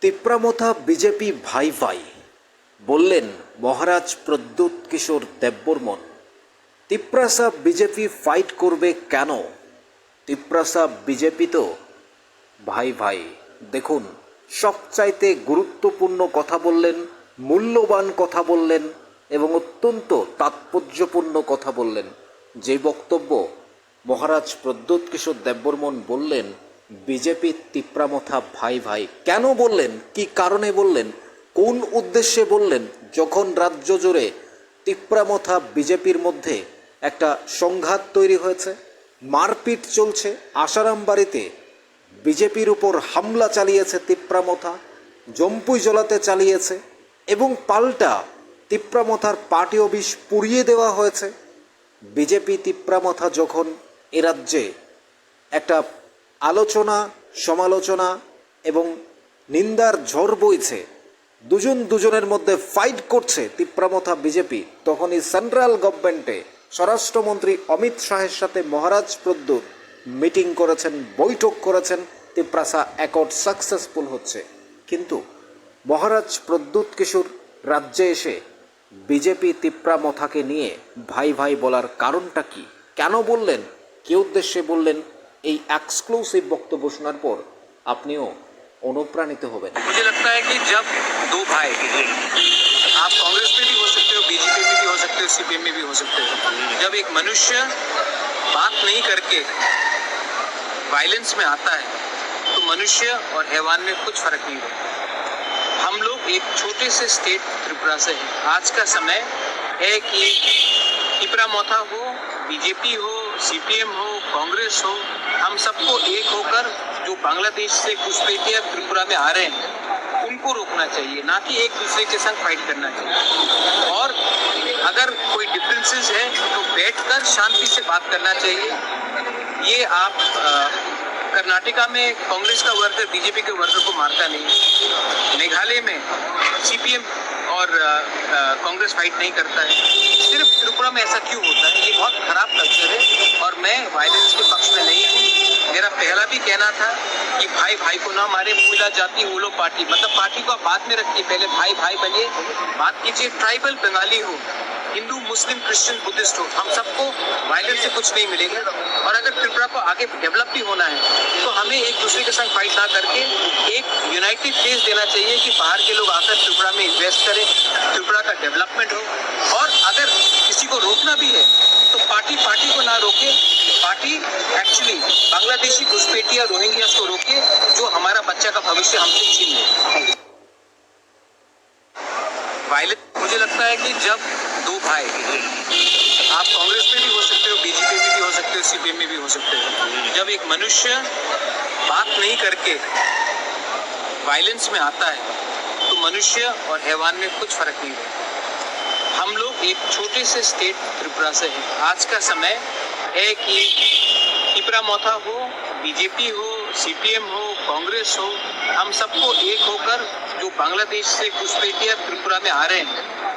Tipra Motha BJP ভাই ভাই বললেন, মহারাজ প্রদ্যুৎ কিশোর দেববর্মন, তিপ্রাসা বিজেপি ফাইট করবে কেন? তিপ্রাসা বিজেপি তো ভাই ভাই। দেখুন, সবচাইতে গুরুত্বপূর্ণ কথা বললেন, মূল্যবান কথা বললেন এবং অত্যন্ত তাৎপর্যপূর্ণ কথা বললেন। যে বক্তব্য মহারাজ প্রদ্যুৎ কিশোর দেববর্মন বললেন বিজেপি তিপ্রামথা ভাই ভাই। কেন বললেন? কি কারণে বললেন? কোন উদ্দেশ্যে বললেন? যখন রাজ্য জুড়ে তিপ্রামথা বিজেপির মধ্যে একটা সংঘাত তৈরি হয়েছে, মারপিট চলছে আসারাম বাড়িতে বিজেপির উপর হামলা চালিয়েছে তিপ্রামথা জম্পুই জলাতে চালিয়েছে এবং পাল্টা তিপ্রামথার পার্টি অফিস পুড়িয়ে দেওয়া হয়েছে। বিজেপি তিপ্রামথা যখন এ রাজ্যে একটা আলোচনা, সমালোচনা এবং নিন্দার ঝড় বইছে। দুজন দুজনের মধ্যে ফাইট করছে তিপ্রামথা বিজেপি। তখনই সেন্ট্রাল গভর্নমেন্টে স্বরাষ্ট্রমন্ত্রী অমিত শাহের সাথে মহারাজ প্রদ্যুৎ মিটিং করেছেন, বৈঠক করেছেন। তিপ্রাসা অ্যাকর্ড সাকসেসফুল হচ্ছে। কিন্তু মহারাজ প্রদ্যুৎ কিশোর রাজ্যে এসে বিজেপি তিপ্রামথাকে নিয়ে ভাই ভাই বলার কারণটা কি? কেন বললেন? কি উদ্দেশ্যে বললেন? এই এক্সক্লুসিভ বক্তব্য শোনার পর আপনিও অনুপ্রাণিত হবেন मुझे लगता है कि जब दो भाई आप कांग्रेस में भी हो सकते हो बीजेपी में भी हो सकते हो सीपीएम में भी हो सकते हो जब एक मनुष्य बात नहीं करके वायलेंस में आता है तो मनुष्य और हैवान में कुछ फर्क नहीं रहता हम लोग एक छोटे से स्टेट त्रिपुरा से हैं आज का समय है कि त्रिपुरा मोथा हो बीजेपी हो सीपीएम हो कांग्रेस हो हम सबको एक होकर जो बांग्लादेश से घुसपैठिया त्रिपुरा में आ रहे हैं उनको रोकना चाहिए ना कि एक दूसरे के संग फाइट करना चाहिए। और अगर कोई डिफरेंसेस है तो बैठकर शांति से बात करना चाहिए। ये आप अ, कर्नाटका में कांग्रेस का वर्कर बीजेपी के वर्कर को मारता नहीं मेघालय में सीपीएम और कांग्रेस फाइट नहीं करता है। सिर्फ़ त्रिपुरा में ऐसा क्यों होता है? ये बहुत खराब कल्चर है और मैं वायलेंस के पक्ष में नहीं हूँ। मेरा पहला भी कहना था कि भाई भाई को ना मारे पूजा जाती, वो लोग पार्टी मतलब पार्टी को आप बाद में रखिए, पहले भाई भाई बनिए। बात कीजिए ट्राइबल बंगाली हो हिंदू, मुस्लिम, क्रिश्चियन, बुद्धिस्ट हो हम सबको वायलेंस से कुछ नहीं मिलेगा। और अगर त्रिपुरा को आगे डेवलप भी होना है तो हमें एक दूसरे के संग फाइट ना करके एक यूनाइटेड फेस देना चाहिए कि बाहर के लोग आकर त्रिपुरा में इन्वेस्ट करें, त्रिपुरा का डेवलपमेंट हो। और अगर किसी को रोकना भी है तो पार्टी पार्टी को ना रोके, पार्टी एक्चुअली बांग्लादेशी घुसपैठिया, रोहिंग्या को रोके, जो हमारा बच्चा का भविष्य हमसे छीन ले। मुझे लगता है कि जब दो भाई आप कांग्रेस में भी हो सकते हो, बीजेपी में भी हो सकते हो, सीपीएम में भी हो सकते हो। जब एक मनुष्य बात नहीं करके वायलेंस में आता है तो मनुष्य और हैवान में कुछ फ़र्क नहीं रहता। हम लोग एक छोटे से स्टेट त्रिपुरा से हैं। आज का समय है कि त्रिपुरा मोथा हो, बीजेपी हो, सीपीएम हो, कांग्रेस हो, हम सबको एक होकर जो बांग्लादेश से घुसपैठिया त्रिपुरा में आ रहे हैं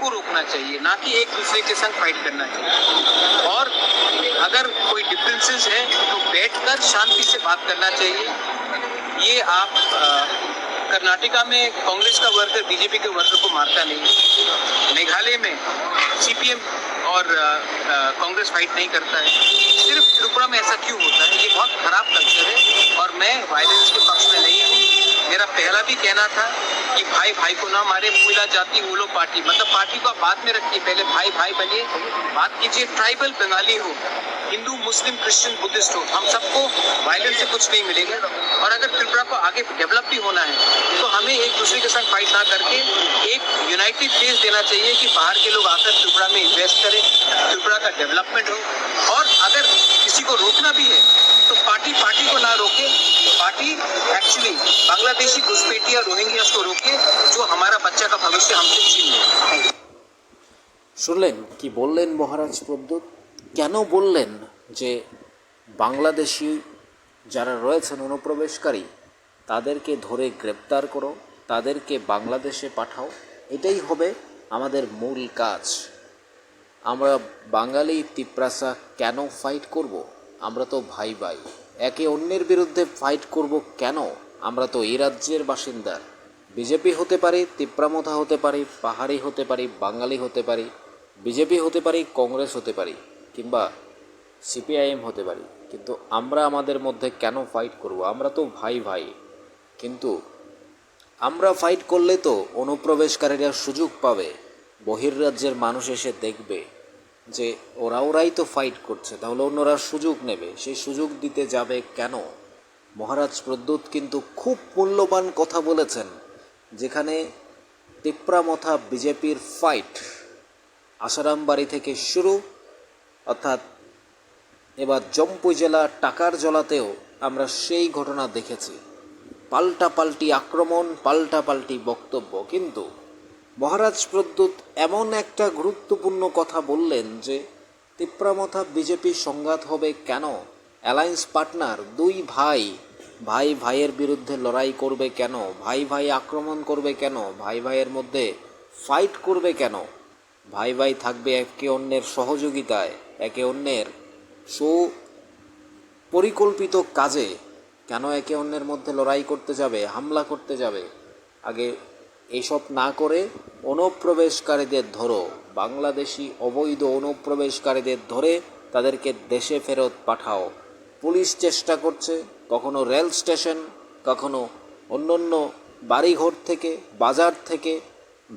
उनको रोकना चाहिए, ना कि एक दूसरे के संग फाइट करना चाहिए। और अगर कोई डिफरेंसेस है तो बैठकर शांति से बात करना चाहिए। ये आप कर्नाटका में कांग्रेस का वर्कर बीजेपी के वर्कर को मारता नहीं मेघालय में सीपीएम और कांग्रेस फाइट नहीं करता है। सिर्फ़ त्रिपुरा में ऐसा क्यों होता है? ये बहुत खराब कल्चर है और मैं वायलेंस के पक्ष में नहीं हूँ मेरा पहला भी कहना था कि भाई भाई को ना मारे पूजा जाति, वो लोग पार्टी। मतलब पार्टी को आप बाद में रखिए, पहले भाई भाई बनिए। बात कीजिए, ट्राइबल बंगाली हो, हिंदू, मुस्लिम, क्रिश्चियन, बुद्धिस्ट हो, हम सबको वायलेंस से कुछ नहीं मिलेगा। और अगर त्रिपुरा को आगे डेवलप भी होना है तो हमें एक दूसरे के साथ फाइट ना करके एक यूनाइटेड फेस देना चाहिए कि बाहर के लोग आकर त्रिपुरा में इन्वेस्ट करें, त्रिपुरा का डेवलपमेंट हो। और अगर किसी को रोकना भी है तो पार्टी पार्टी को ना रोके पार्टी एक्चुअली बांग्लादेशी घुसपैठिया रोहिंग्यास को रोके जो हमारा बच्चा का भविष्य हमसे छीन ले শুনলেন কি বললেন মহারাজ প্রদ্যুৎ কেন বললেন যে বাংলাদেশি যারা রয়েছেন অনুপ্রবেশকারী তাদেরকে ধরে গ্রেপ্তার করো তাদেরকে বাংলাদেশে পাঠাও এটাই হবে আমাদের মূল কাজ আমরা বাঙালি তিপ্রাসা কেন ফাইট করব আমরা তো ভাই ভাই একে অন্যের বিরুদ্ধে ফাইট করব কেন? আমরা তো এই রাজ্যের বাসিন্দা। বিজেপি হতে পারি তিপ্রামথা হতে পারি, পাহাড়ি হতে পারি, বাঙালি হতে পারি, বিজেপি হতে পারি, কংগ্রেস হতে পারি, কিংবা সিপিআইএম হতে পারি। কিন্তু আমরা আমাদের মধ্যে কেন ফাইট করব? আমরা তো ভাই ভাই। কিন্তু আমরা ফাইট করলে তো অনুপ্রবেশকারীরা সুযোগ পাবে, বহির্রাজ্যের মানুষ এসে দেখবে। যে ওরা ওরাই তো ফাইট করছে, তাহলে অন্যরা সুযোগ নেবে। সেই সুযোগ দিতে যাবে কেন? মহারাজ প্রদ্যুৎ কিন্তু খুব মূল্যবান কথা বলেছেন, যেখানে তিপ্রামথা বিজেপির ফাইট আসারাম বাড়ি থেকে শুরু, অর্থাৎ এবার জম্পু জেলা টাকার জলাতেও আমরা সেই ঘটনা দেখেছি। পাল্টা পাল্টি আক্রমণ পাল্টা পাল্টি বক্তব্য, কিন্তু মহারাজ প্রদ্যুৎ এমন একটা গুরুত্বপূর্ণ কথা বললেন যে, তিপ্রামথা বিজেপির সংঘাত হবে কেন? অ্যালায়েন্স পার্টনার, দুই ভাই ভাই ভাইয়ের বিরুদ্ধে লড়াই করবে কেন? ভাই ভাই আক্রমণ করবে কেন? ভাই ভাইয়ের মধ্যে ফাইট করবে কেন? ভাই ভাই থাকবে একে অন্যের সহযোগিতায়, একে অন্যের সু পরিকল্পিত কাজে। কেন একে অন্যের মধ্যে লড়াই করতে যাবে, হামলা করতে যাবে? আগে এইসব না করে অনুপ্রবেশকারীদের ধরো, বাংলাদেশি অবৈধ অনুপ্রবেশকারীদের ধরে তাদেরকে দেশে ফেরত পাঠাও। পুলিশ চেষ্টা করছে, কখনো রেল স্টেশন, কখনো অন্য অন্য বাড়িঘর থেকে, বাজার থেকে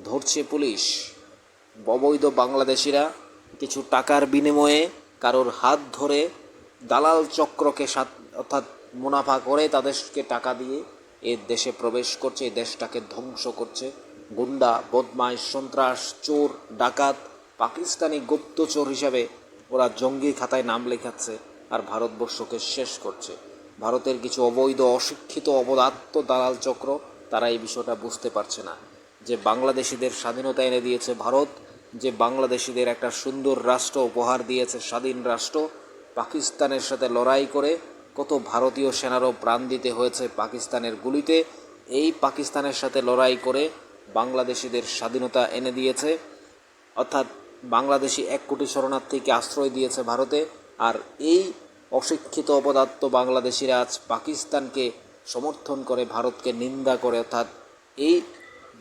ধরছে পুলিশ। অবৈধ বাংলাদেশিরা কিছু টাকার বিনিময়ে কারোর হাত ধরে দালাল চক্রকে অর্থাৎ মুনাফা করে তাদেরকে টাকা দিয়ে এ দেশে প্রবেশ করছে এই দেশটাকে ধ্বংস করছে। গুন্ডা, বদমাইশ, সন্ত্রাস, চোর, ডাকাত, পাকিস্তানি গুপ্তচর হিসাবে ওরা জঙ্গি খাতায় নাম লেখাচ্ছে আর ভারতবর্ষকে শেষ করছে। ভারতের কিছু অবৈধ, অশিক্ষিত অবদাত্ত দালাল চক্র তারা এই বিষয়টা বুঝতে পারছে না। যে বাংলাদেশিদের স্বাধীনতা এনে দিয়েছে ভারত, যে বাংলাদেশিদের একটা সুন্দর রাষ্ট্র উপহার দিয়েছে স্বাধীন রাষ্ট্র, পাকিস্তানের সাথে লড়াই করে কত ভারতীয় সেনারও প্রাণ দিতে হয়েছে পাকিস্তানের গুলিতে, এই পাকিস্তানের সাথে লড়াই করে বাংলাদেশিদের স্বাধীনতা এনে দিয়েছে। অর্থাৎ বাংলাদেশি এক কোটি শরণার্থীকে আশ্রয় দিয়েছে ভারতে, আর এই অশিক্ষিত অপদার্থ বাংলাদেশিরা আজ পাকিস্তানকে সমর্থন করে, ভারতকে নিন্দা করে। অর্থাৎ এই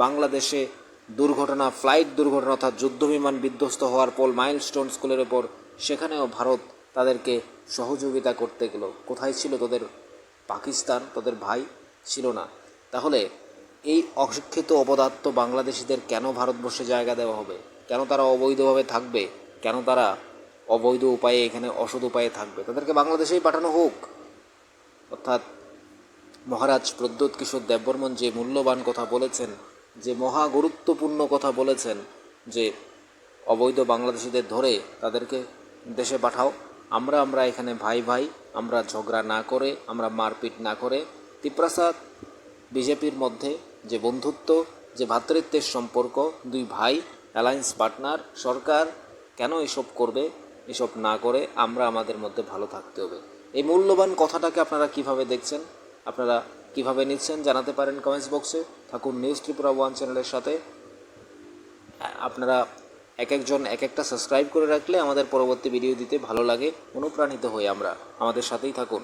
বাংলাদেশে দুর্ঘটনা, ফ্লাইট দুর্ঘটনা অর্থাৎ যুদ্ধবিমান বিধ্বস্ত হওয়ার পর, মাইলস্টোন স্কুলের ওপর, সেখানেও ভারত তাদেরকে সহযোগিতা করতে গেল। কোথায় ছিল তাদের পাকিস্তান? তাদের ভাই ছিল না। তাহলে এই অশিক্ষিত অপদার্থ বাংলাদেশিদের কেন ভারতবর্ষে জায়গা দেওয়া হবে? কেন তারা অবৈধভাবে থাকবে? কেন তারা অবৈধ উপায়ে এখানে অসৎ উপায়ে থাকবে? তাদেরকে বাংলাদেশেই পাঠানো হোক। অর্থাৎ মহারাজ প্রদ্যোৎ কিশোর দেববর্মন যে মূল্যবান কথা বলেছেন, যে মহা গুরুত্বপূর্ণ কথা বলেছেন, যে অবৈধ বাংলাদেশিদের ধরে তাদেরকে দেশে পাঠাও আমরা আমরা এখানে ভাই ভাই, আমরা ঝগড়া না করে, আমরা মারপিট না করে, তিপ্রাসাদ, বিজেপির মধ্যে যে বন্ধুত্ব, যে ভ্রাতৃত্বের সম্পর্ক, দুই ভাই অ্যালায়েন্স পার্টনার সরকার কেন এসব করবে, এসব না করে, আমরা আমাদের মধ্যে ভালো থাকতে হবে। এই মূল্যবান কথাটাকে আপনারা কীভাবে দেখছেন, আপনারা কীভাবে নিচ্ছেন, জানাতে পারেন কমেন্টস বক্সে। থাকুন নিউজ ত্রিপুরা ওয়ান চ্যানেলের সাথে। আপনারা এক একজন এক একটা সাবস্ক্রাইব করে রাখলে আমাদের পরবর্তী ভিডিও দিতে ভালো লাগে, অনুপ্রাণিত হই আমরা। আমাদের সাথেই থাকুন।